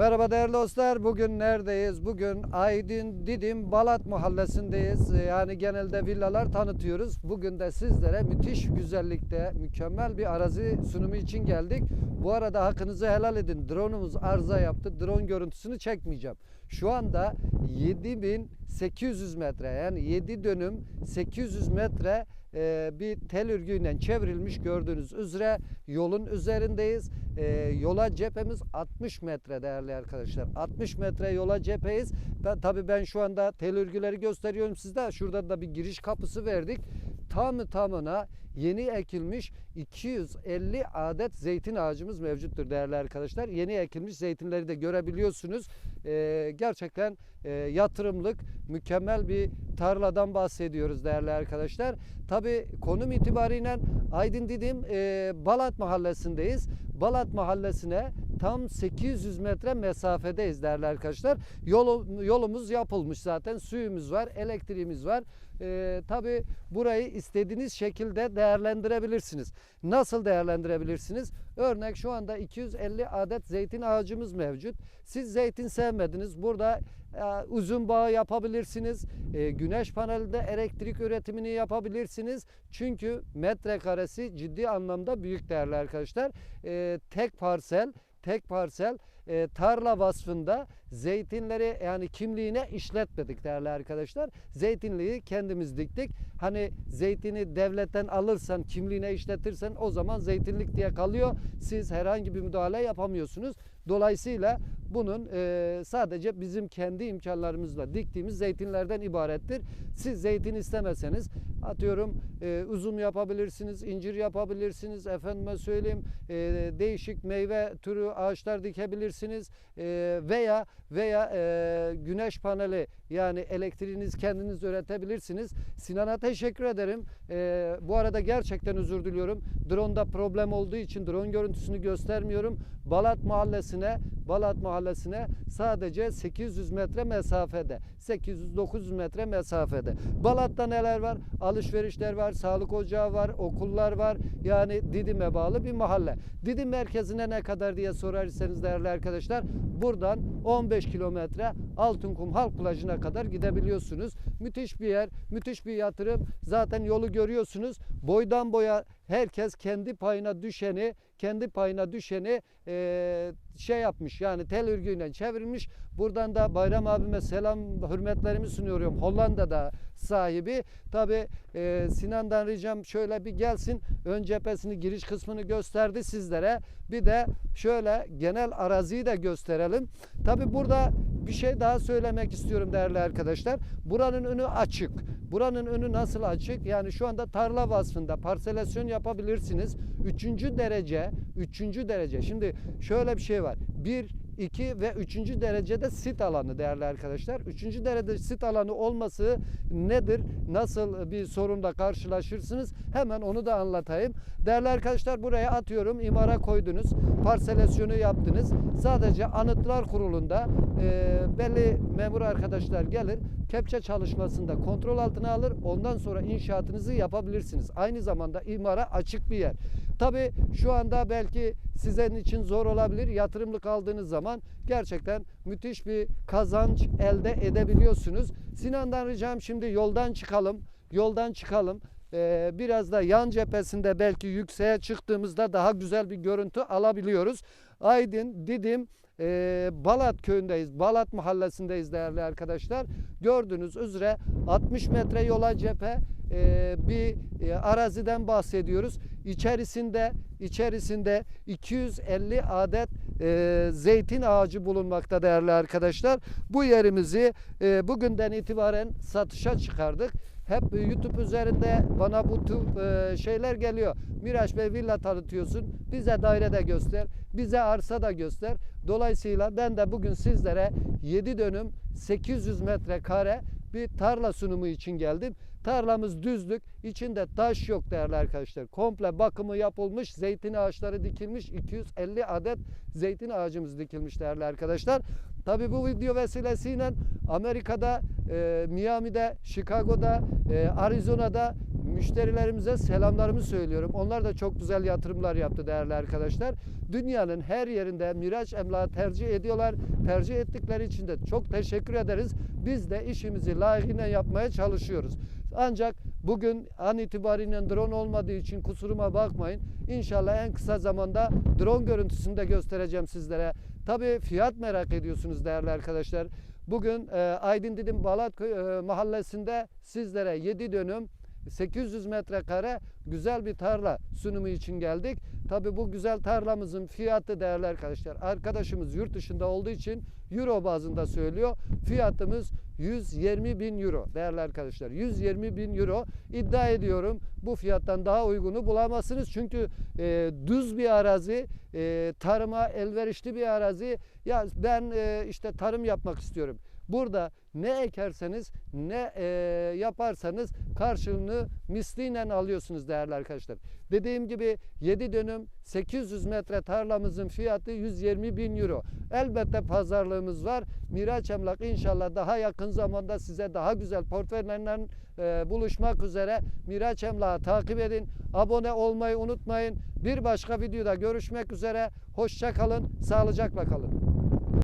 Merhaba değerli dostlar. Bugün neredeyiz? Bugün Aydın Didim Balat mahallesindeyiz. Yani genelde villalar tanıtıyoruz. Bugün de sizlere müthiş güzellikte mükemmel bir arazi sunumu için geldik. Bu arada hakkınızı helal edin. Drone'umuz arıza yaptı. Drone görüntüsünü çekmeyeceğim. Şu anda 7800 metre yani 7 dönüm 800 metre e, bir tel örgüyle çevrilmiş gördüğünüz üzere yolun üzerindeyiz. E, yola cephemiz 60 metre değerli arkadaşlar. 60 metre yola cepheyiz. Ben, tabii ben şu anda tel örgüleri gösteriyorum sizde. Şurada da bir giriş kapısı verdik. Tamı tamına yeni ekilmiş 250 adet zeytin ağacımız mevcuttur değerli arkadaşlar. Yeni ekilmiş zeytinleri de görebiliyorsunuz. E, gerçekten e, yatırımlık mükemmel bir tarladan bahsediyoruz değerli arkadaşlar. Tabi konum itibariyle Aydın Didim e, Balat mahallesindeyiz. Balat mahallesine tam 800 metre mesafedeyiz değerli arkadaşlar. Yolu, yolumuz yapılmış zaten. Suyumuz var, elektriğimiz var. E, Tabi burayı istediğiniz şekilde değerlendirebilirsiniz. Nasıl değerlendirebilirsiniz? Örnek şu anda 250 adet zeytin ağacımız mevcut. Siz zeytin sevmediniz. Burada e, uzun bağ yapabilirsiniz. E, güneş panelinde elektrik üretimini yapabilirsiniz. Çünkü metrekaresi ciddi anlamda büyük değerli arkadaşlar. E, tek parsel tek parsel e, tarla vasfında zeytinleri yani kimliğine işletmedik değerli arkadaşlar. Zeytinliği kendimiz diktik. Hani zeytini devletten alırsan kimliğine işletirsen o zaman zeytinlik diye kalıyor. Siz herhangi bir müdahale yapamıyorsunuz. Dolayısıyla bunun e, sadece bizim kendi imkanlarımızla diktiğimiz zeytinlerden ibarettir. Siz zeytin istemeseniz atıyorum e, üzüm yapabilirsiniz, incir yapabilirsiniz, efendime söyleyeyim e, değişik meyve türü ağaçlar dikebilirsiniz e, veya veya e, güneş paneli yani elektriğiniz kendiniz üretebilirsiniz. Sinan'a teşekkür ederim. E, bu arada gerçekten özür diliyorum. Drone'da problem olduğu için drone görüntüsünü göstermiyorum. Balat mahallesine Balat mahallesine sadece 800 metre mesafede. 800-900 metre mesafede. Balat'ta neler var? Alışverişler var, sağlık ocağı var, okullar var. Yani Didim'e bağlı bir mahalle. Didim merkezine ne kadar diye sorarsanız değerli arkadaşlar buradan 15 kilometre Altınkum Halk Plajı'na kadar gidebiliyorsunuz. Müthiş bir yer, müthiş bir yatırım. Zaten yolu görüyorsunuz. Boydan boya herkes kendi payına düşeni kendi payına düşeni e, şey yapmış yani tel örgüyle çevirmiş. Buradan da Bayram abime selam hürmetlerimi sunuyorum. Hollanda'da sahibi. Tabi e, Sinan'dan ricam şöyle bir gelsin. Ön cephesini giriş kısmını gösterdi sizlere. Bir de şöyle genel araziyi de gösterelim. Tabi burada bir şey daha söylemek istiyorum değerli arkadaşlar. Buranın önü açık. Buranın önü nasıl açık? Yani şu anda tarla vasfında parselasyon yapabilirsiniz. Üçüncü derece, üçüncü derece. Şimdi şöyle bir şey var. Bir, 2 ve 3. derecede sit alanı değerli arkadaşlar. 3. derecede sit alanı olması nedir? Nasıl bir sorunla karşılaşırsınız? Hemen onu da anlatayım. Değerli arkadaşlar buraya atıyorum imara koydunuz. Parselasyonu yaptınız. Sadece anıtlar kurulunda e, belli memur arkadaşlar gelir. Kepçe çalışmasında kontrol altına alır. Ondan sonra inşaatınızı yapabilirsiniz. Aynı zamanda imara açık bir yer. Tabi şu anda belki sizin için zor olabilir. Yatırımlık aldığınız zaman gerçekten müthiş bir kazanç elde edebiliyorsunuz. Sinan'dan ricam şimdi yoldan çıkalım. Yoldan çıkalım. Ee, biraz da yan cephesinde belki yükseğe çıktığımızda daha güzel bir görüntü alabiliyoruz. Aydın, Didim, e, Balat köyündeyiz. Balat mahallesindeyiz değerli arkadaşlar. Gördüğünüz üzere 60 metre yola cephe e, bir e, araziden bahsediyoruz. İçerisinde içerisinde 250 adet e, zeytin ağacı bulunmakta değerli arkadaşlar. Bu yerimizi e, bugünden itibaren satışa çıkardık. Hep YouTube üzerinde bana bu tür e, şeyler geliyor. Miraç Bey villa tanıtıyorsun. Bize daire de göster. Bize arsa da göster. Dolayısıyla ben de bugün sizlere 7 dönüm 800 metre kare bir tarla sunumu için geldim. Tarlamız düzlük, içinde taş yok değerli arkadaşlar. Komple bakımı yapılmış, zeytin ağaçları dikilmiş, 250 adet zeytin ağacımız dikilmiş değerli arkadaşlar. Tabi bu video vesilesiyle Amerika'da, e, Miami'de, Chicago'da, e, Arizona'da müşterilerimize selamlarımı söylüyorum. Onlar da çok güzel yatırımlar yaptı değerli arkadaşlar. Dünyanın her yerinde Miraç Emlak'ı tercih ediyorlar. Tercih ettikleri için de çok teşekkür ederiz. Biz de işimizi layıkıyla yapmaya çalışıyoruz. Ancak bugün an itibariyle drone olmadığı için kusuruma bakmayın. İnşallah en kısa zamanda drone görüntüsünü de göstereceğim sizlere. Tabii fiyat merak ediyorsunuz değerli arkadaşlar. Bugün e, Aydın Didim Balat e, mahallesinde sizlere 7 dönüm 800 metrekare güzel bir tarla sunumu için geldik. Tabii bu güzel tarlamızın fiyatı değerli arkadaşlar. Arkadaşımız yurt dışında olduğu için euro bazında söylüyor. Fiyatımız 120 bin euro değerli arkadaşlar. 120 bin euro iddia ediyorum bu fiyattan daha uygunu bulamazsınız. Çünkü e, düz bir arazi, e, tarıma elverişli bir arazi. Ya ben e, işte tarım yapmak istiyorum. Burada ne ekerseniz ne e, yaparsanız karşılığını misliyle alıyorsunuz değerli arkadaşlar. Dediğim gibi 7 dönüm 800 metre tarlamızın fiyatı 120 bin euro. Elbette pazarlığımız var. Miraç Emlak inşallah daha yakın zamanda size daha güzel portföylerle e, buluşmak üzere. Miraç Emlak'ı takip edin. Abone olmayı unutmayın. Bir başka videoda görüşmek üzere. Hoşça kalın, sağlıcakla kalın.